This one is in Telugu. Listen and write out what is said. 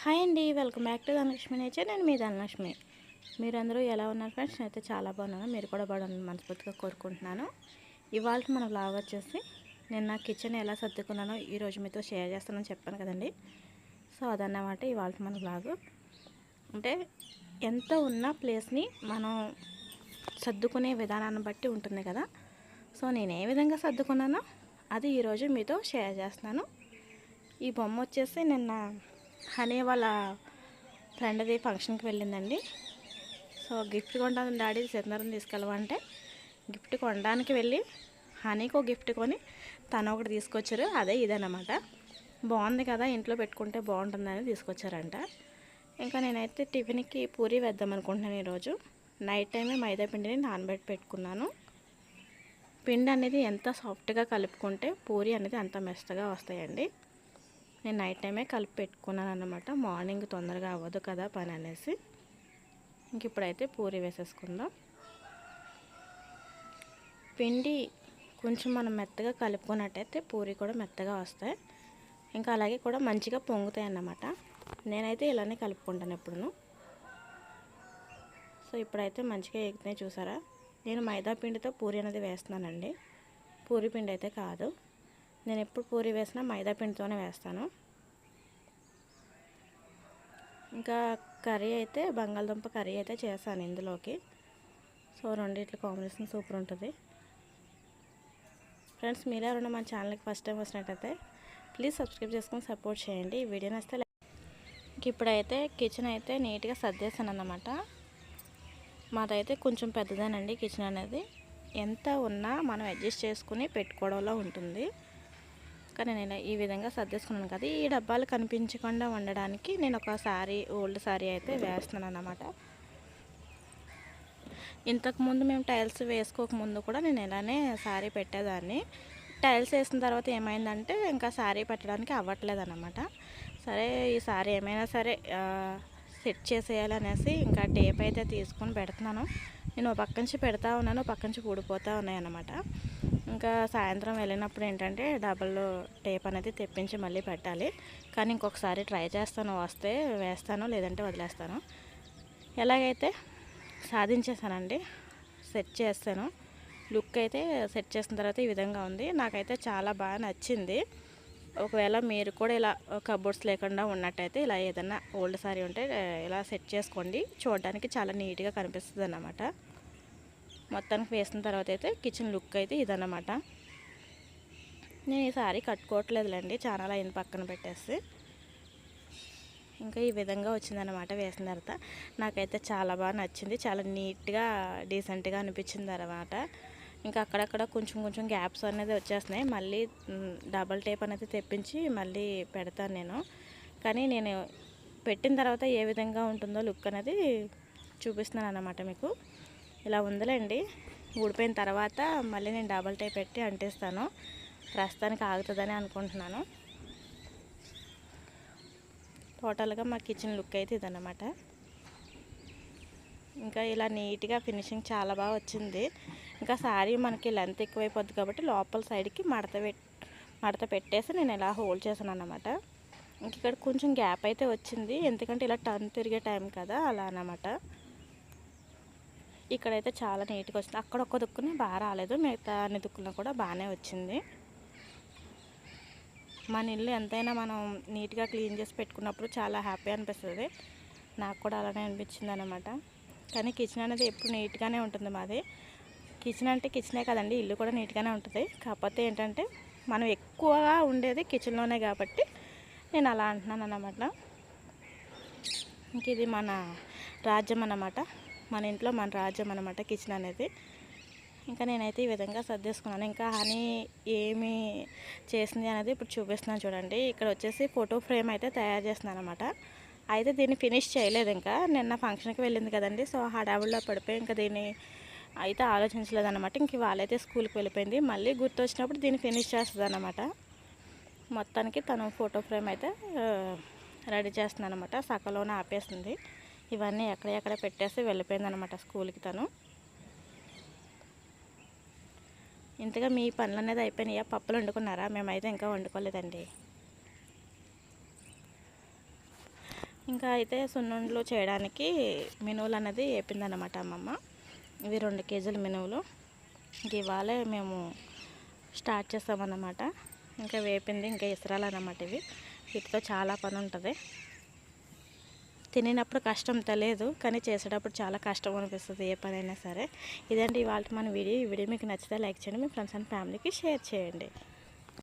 హాయ్ అండి welcome back to Dhanalakshmi nature. నేను మీ ధనలక్ష్మి. మీరందరూ ఎలా ఉన్నారు ఫ్రెండ్స్? నేనైతే చాలా బాగున్నాను. మీరు కూడా బాగున్నాను మనస్ఫూర్తిగా కోరుకుంటున్నాను. ఇవాళ మన బ్లాగ్ వచ్చేసి నేను నా కిచెన్ ఎలా సర్దుకున్నానో ఈరోజు మీతో షేర్ చేస్తానని చెప్పాను కదండి. సో అదన్నమాట ఇవాళ మన బ్లాగ్ అంటే ఎంత ఉన్న ప్లేస్ని మనం సర్దుకునే విధానాన్ని బట్టి ఉంటుంది కదా. సో నేను ఏ విధంగా సర్దుకున్నానో అది ఈరోజు మీతో షేర్ చేస్తున్నాను ఈ బొమ్మ వచ్చేసి నిన్న హనీ వాళ్ళ ఫ్రెండ్ది ఫంక్షన్కి వెళ్ళిందండి. సో గిఫ్ట్ కొంటాను డాడీ సిద్ధరం తీసుకెళ్ళమంటే గిఫ్ట్ కొనడానికి వెళ్ళి హనీకి ఒక గిఫ్ట్ కొని తను ఒకటి తీసుకొచ్చారు. అదే ఇదనమాట బాగుంది కదా ఇంట్లో పెట్టుకుంటే బాగుంటుందని తీసుకొచ్చారంట. ఇంకా నేనైతే టిఫిన్కి పూరి వేద్దాం అనుకుంటున్నాను ఈరోజు. నైట్ టైమే మైదా పిండిని నానబెట్టి పెట్టుకున్నాను. పిండి అనేది ఎంత సాఫ్ట్గా కలుపుకుంటే పూరి అనేది అంత మెస్తగా వస్తాయండి. నేను నైట్ టైమే కలిపి పెట్టుకున్నాను అనమాట మార్నింగ్ తొందరగా అవ్వదు కదా పని అనేసి. ఇంక ఇప్పుడైతే పూరి వేసేసుకుందాం. పిండి కొంచెం మనం మెత్తగా కలుపుకున్నట్టయితే పూరి కూడా మెత్తగా వస్తాయి. ఇంకా అలాగే కూడా మంచిగా పొంగుతాయి అన్నమాట. నేనైతే ఇలానే కలుపుకుంటాను ఎప్పుడును. సో ఇప్పుడైతే మంచిగా ఎగుతున్నాయి చూసారా? నేను మైదా పిండితో పూరి అనేది వేస్తున్నానండి. పూరి పిండి అయితే కాదు. నేను ఎప్పుడు పూరి వేసినా మైదా పిండితోనే వేస్తాను. ఇంకా కర్రీ అయితే బంగాళదుంప కర్రీ అయితే చేశాను ఇందులోకి. సో రెండిట్ల కాంబినేషన్ సూపర్ ఉంటుంది. ఫ్రెండ్స్ మీరే ఎవరైనా మన ఛానల్కి ఫస్ట్ టైం వచ్చినట్టయితే ప్లీజ్ సబ్స్క్రైబ్ చేసుకొని సపోర్ట్ చేయండి. ఈ వీడియో నచ్చితే ఇంక ఇప్పుడైతే కిచెన్ అయితే నీట్గా సర్దేశాను అన్నమాట మాదైతే కొంచెం పెద్దదేనండి కిచెన్ అనేది. ఎంత ఉన్నా మనం అడ్జస్ట్ చేసుకుని పెట్టుకోవడంలో ఉంటుంది. కానీ నేను ఈ విధంగా సర్దేసుకున్నాను కదా ఈ డబ్బాలు కనిపించకుండా ఉండడానికి నేను ఒక శారీ ఓల్డ్ శారీ అయితే వేస్తున్నాను అన్నమాట. ఇంతకుముందు మేము టైల్స్ వేసుకోకముందు కూడా నేను ఇలానే శారీ పెట్టేదాన్ని. టైల్స్ వేసిన తర్వాత ఏమైందంటే ఇంకా శారీ పెట్టడానికి అవ్వట్లేదు అనమాట సరే ఈ శారీ ఏమైనా సరే సెట్ చేసేయాలనేసి ఇంకా టేప్ అయితే తీసుకొని పెడుతున్నాను. నేను పక్క నుంచి పెడతా ఉన్నాను పక్క నుంచి ఊడిపోతూ ఉన్నాయన్నమాట ఇంకా సాయంత్రం వెళ్ళినప్పుడు ఏంటంటే డబల్ టేప్ అనేది తెప్పించి మళ్ళీ పెట్టాలి. కానీ ఇంకొకసారి ట్రై చేస్తాను వస్తే వేస్తాను లేదంటే వదిలేస్తాను. ఎలాగైతే సాధించేసానండి సెట్ చేస్తాను. లుక్ అయితే సెట్ చేసిన తర్వాత ఈ విధంగా ఉంది. నాకైతే చాలా బాగా నచ్చింది. ఒకవేళ మీరు కూడా ఇలా కబోర్డ్స్ లేకుండా ఉన్నట్టయితే ఇలా ఏదైనా ఓల్డ్ సారీ ఉంటే ఇలా సెట్ చేసుకోండి. చూడడానికి చాలా నీట్గా కనిపిస్తుంది అన్నమాట మొత్తానికి వేసిన తర్వాత అయితే కిచెన్ లుక్ అయితే ఇదన్నమాట. నేను ఈ సారీ కట్టుకోవట్లేదులేండి చాలా అయిన పక్కన పెట్టేసి. ఇంకా ఈ విధంగా వచ్చిందనమాట వేసిన తర్వాత. నాకైతే చాలా బాగా నచ్చింది చాలా నీట్గా డీసెంట్గా అనిపించింది అనమాట ఇంకా అక్కడక్కడ కొంచెం కొంచెం గ్యాప్స్ అనేది వచ్చేస్తున్నాయి. మళ్ళీ డబల్ టేప్ అనేది తెప్పించి మళ్ళీ పెడతాను నేను. కానీ నేను పెట్టిన తర్వాత ఏ విధంగా ఉంటుందో లుక్ అనేది చూపిస్తున్నాను అన్నమాట మీకు. ఇలా ఉందిలేండి. ఊడిపోయిన తర్వాత మళ్ళీ నేను డబల్ టైప్ పెట్టి అంటిస్తాను. ప్రస్తుతానికి ఆగుతుందని అనుకుంటున్నాను. టోటల్గా మా కిచెన్ లుక్ అయితే ఇదన్నమాట. ఇంకా ఇలా నీట్గా ఫినిషింగ్ చాలా బాగా వచ్చింది. ఇంకా శారీ మనకి లెంత్ ఎక్కువైపోద్ది కాబట్టి లోపల సైడ్కి మడత మడత పెట్టేసి నేను ఇలా హోల్డ్ చేశాను అనమాట ఇంక ఇక్కడ కొంచెం గ్యాప్ అయితే వచ్చింది. ఎందుకంటే ఇలా టర్న్ తిరిగే టైం కదా అలా అనమాట ఇక్కడైతే చాలా నీట్గా వచ్చింది. అక్కడ ఒక్క దుక్కుని బాగా రాలేదు. మిగతా అన్ని దుక్కులను కూడా బాగానే వచ్చింది. మన ఇల్లు ఎంతైనా మనం నీట్గా క్లీన్ చేసి పెట్టుకున్నప్పుడు చాలా హ్యాపీ అనిపిస్తుంది. నాకు కూడా అలానే అనిపించింది అనమాట కానీ కిచెన్ అనేది ఎప్పుడు నీట్గానే ఉంటుంది మాది. కిచెన్ అంటే కిచెనే కదండి ఇల్లు కూడా నీట్గానే ఉంటుంది. కాకపోతే ఏంటంటే మనం ఎక్కువగా ఉండేది కిచెన్లోనే కాబట్టి నేను అలా అంటున్నాను అన్నమాట ఇంక ఇది మన రాజ్యం అన్నమాట. మన ఇంట్లో మన రాజ్యం అన్నమాట కిచెన్ అనేది. ఇంకా నేనైతే ఈ విధంగా సర్దేసుకున్నాను. ఇంకా హనీ ఏమి చేసింది అనేది ఇప్పుడు చూపిస్తున్నాను చూడండి. ఇక్కడ వచ్చేసి ఫోటో ఫ్రేమ్ అయితే తయారు చేస్తున్నాను అనమాట అయితే దీన్ని ఫినిష్ చేయలేదు ఇంకా. నిన్న ఫంక్షన్కి వెళ్ళింది కదండి సో హడావుల్లో పడిపోయి ఇంకా దీన్ని అయితే ఆలోచించలేదు అనమాట ఇంక వాళ్ళైతే స్కూల్కి వెళ్ళిపోయింది. మళ్ళీ గుర్తు వచ్చినప్పుడు దీన్ని ఫినిష్ చేస్తుంది అనమాట మొత్తానికి తను ఫోటో ఫ్రేమ్ అయితే రెడీ చేస్తుంది అనమాట సకలోనే ఆపేస్తుంది ఇవన్నీ ఎక్కడెక్కడ పెట్టేసి వెళ్ళిపోయింది అనమాట స్కూల్కి తను. ఇంతగా మీ పనులు అనేది అయిపోయినాయా? పప్పులు వండుకున్నారా? మేమైతే ఇంకా వండుకోలేదండి. ఇంకా అయితే సున్నుండలు చేయడానికి మినువులు అనేది వేపిందనమాట అమ్మమ్మ. ఇవి రెండు కేజీల మినువులు. ఇంక ఇవాళే మేము స్టార్ట్ చేస్తామన్నమాట. ఇంకా వేపింది ఇంకా ఇసరాలన్నమాట ఇవి. వీటితో చాలా పని ఉంటుంది. తినేటప్పుడు కష్టం తెలియదు కానీ చేసేటప్పుడు చాలా కష్టం అనిపిస్తుంది ఏ పనైనా సరే. ఇదండి ఇవాళ మన వీడియో. ఈ వీడియో మీకు నచ్చితే లైక్ చేయండి మీ ఫ్రెండ్స్ అండ్ ఫ్యామిలీకి షేర్ చేయండి.